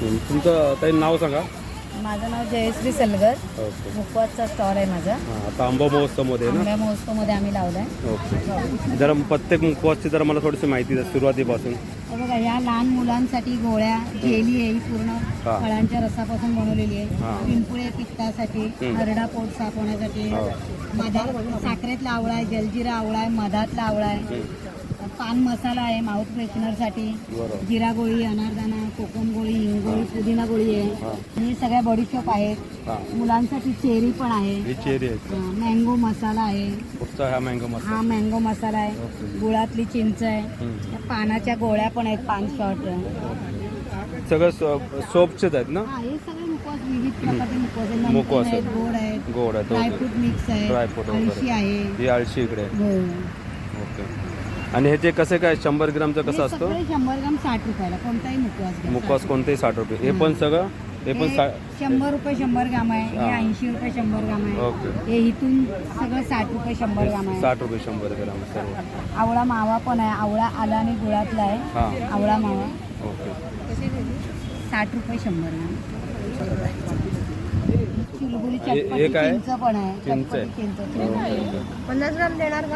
तुमचं काही नाव सांगा. माझं नाव जयश्री सलगर. ओके. मुखवासचा स्टॉल आहे माझा. हां आता आंबा महोत्सवमध्ये ना? आंब्या महोत्सवमध्ये आम्ही लावलाय. ओके. जरा प्रत्येक मुखवासची जरा मला थोडीशी माहिती द्या सुरुवातीपासून. हे बघा या लहान मुलांसाठी गोळ्या जेली आहे ही पूर्ण हा. फळांच्या रसापासून बनवलेली हा. आहे पिंपुळे पित्तासाठी हम्म. हरडा पोट साफ होण्यासाठी. हो. मधात साखरेतला आवळा आहे जलजिरा आवळा आहे मधातला आवळा आहे. पान मसाला आहे माउथ फ्रेशनरसाठी जिरा गोळी अनारदाना कोकम गोळी हिंग गोळी पुदिना गोळी. आहे. हे. सगळ्या बडीशॉप आहेत. हां. मुलांसाठी चेरी पण आहे. ही चेरी मँगो मसाला आहे. हा मँगो मसाला हा मँगो मसाला आहे. गुळातली चिंच आहे. पानाच्या गोळ्या पण आहेत पान शॉर्ट सगळं सोपचेच आहेत ना? हा सगळे आहेत. आहेत. आहेत. गोड आहेत. आहेत ड्रायफ्रूट मिक्स आहे. ड्रायफ्रूट आहे. ही आळशी इकडे. हो. ओके. आणि हे जे कसे काय शंभर ग्रामचं कसं हे असतं? सगळे शंभर ग्राम साठ रुपयाला कोणताही मुखवास घ्या. मुखवास कोणतेही साठ रुपये. हे पण सगळं हे पण सा शंभर रुपये शंभर ग्राम आहे हे हा. ऐंशी रुपये शंभर ग्राम आहे. ओके. हे इथून सगळं साठ रुपये शंभर ग्राम आहे. साठ रुपये शंभर ग्राम सर्व. आवळा मावा पण आहे आवळा आला आणि गुळातला आहे. हां. आवळा मावा. ओके. साठ रुपये शंभर ग्राम. हे- हे चटपटी काय? चिंच पण आहे. चिंच आहे. चटपटी चिंच. ओके. पन्नास ग्राम देणार का?